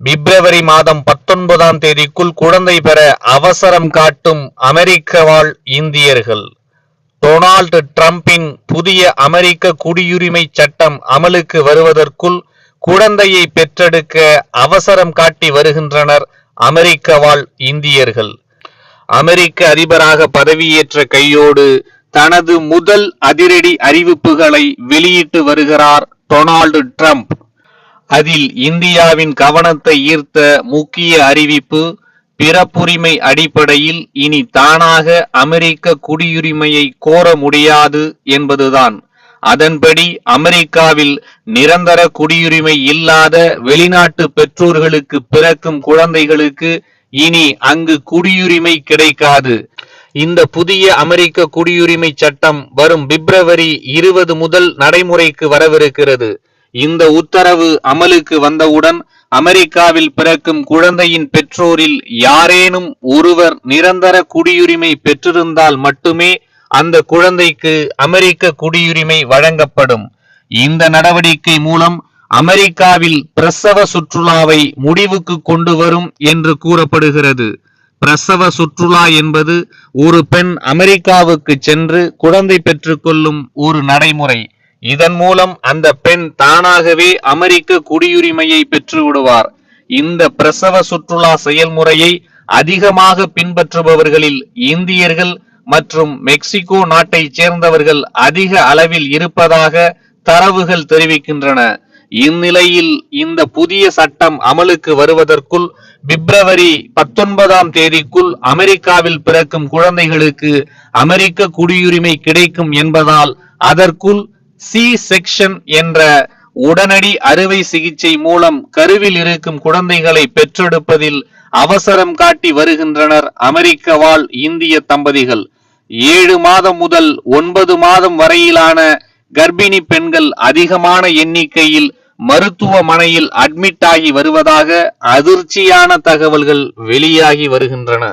பிப்ரவரி மாதம் பத்தொன்பதாம் தேதிக்குள் குழந்தை பெற அவசரம் காட்டும் அமெரிக்க வாழ் இந்தியர்கள். டொனால்டு டிரம்பின் புதிய அமெரிக்க குடியுரிமை சட்டம் அமலுக்கு வருவதற்குள் குழந்தையை பெற்றெடுக்க அவசரம் காட்டி வருகின்றனர் அமெரிக்க வாழ் இந்தியர்கள். அமெரிக்க அதிபராக பதவியேற்ற கையோடு தனது முதல் அதிரடி அறிவிப்புகளை வெளியிட்டு வருகிறார் டொனால்டு ட்ரம்ப். அதில் இந்தியாவின் கவனத்தை ஈர்த்த முக்கிய அறிவிப்பு பிறப்புரிமை அடிப்படையில் இனி தானாக அமெரிக்க குடியுரிமையை கோர முடியாது என்பதுதான். அதன்படி அமெரிக்காவில் நிரந்தர குடியுரிமை இல்லாத வெளிநாட்டு பெற்றோர்களுக்கு பிறக்கும் குழந்தைகளுக்கு இனி அங்கு குடியுரிமை கிடைக்காது. இந்த புதிய அமெரிக்க குடியுரிமை சட்டம் வரும் பிப்ரவரி இருபது முதல் நடைமுறைக்கு வரவிருக்கிறது. இந்த உத்தரவு அமலுக்கு வந்தவுடன் அமெரிக்காவில் பிறக்கும் குழந்தையின் பெற்றோரில் யாரேனும் ஒருவர் நிரந்தர குடியுரிமை பெற்றிருந்தால் மட்டுமே அந்த குழந்தைக்கு அமெரிக்க குடியுரிமை வழங்கப்படும். இந்த நடவடிக்கை மூலம் அமெரிக்காவில் பிரசவ சுற்றுலாவை முடிவுக்கு கொண்டு வரும் என்று கூறப்படுகிறது. பிரசவ சுற்றுலா என்பது ஒரு பெண் அமெரிக்காவுக்கு சென்று குழந்தை பெற்றுக்கொள்ளும் ஒரு நடைமுறை. இதன் மூலம் அந்த பெண் தானாகவே அமெரிக்க குடியுரிமையை பெற்று விடுவார் இந்த பிரசவ சுற்றுலா செயல்முறையை அதிகமாக பின்பற்றுபவர்களில் இந்தியர்கள் மற்றும் மெக்சிகோ நாட்டைச் சேர்ந்தவர்கள் அதிக அளவில் இருப்பதாக தரவுகள் தெரிவிக்கின்றன. இந்நிலையில் இந்த புதிய சட்டம் அமலுக்கு வருவதற்குள் பிப்ரவரி பத்தொன்பதாம் தேதிக்குள் அமெரிக்காவில் பிறக்கும் குழந்தைகளுக்கு அமெரிக்க குடியுரிமை கிடைக்கும் என்பதால் அதற்குள் சி செக்ஷன் என்ற உடனடி அறுவை சிகிச்சை மூலம் கருவில் இருக்கும் குழந்தைகளை பெற்றெடுப்பதில் அவசரம் காட்டி வருகின்றனர் அமெரிக்க வாழ் இந்திய தம்பதிகள். ஏழு மாதம் முதல் ஒன்பது மாதம் வரையிலான கர்ப்பிணி பெண்கள் அதிகமான எண்ணிக்கையில் மருத்துவமனையில் அட்மிட் ஆகி வருவதாக அதிர்ச்சியான தகவல்கள் வெளியாகி வருகின்றன.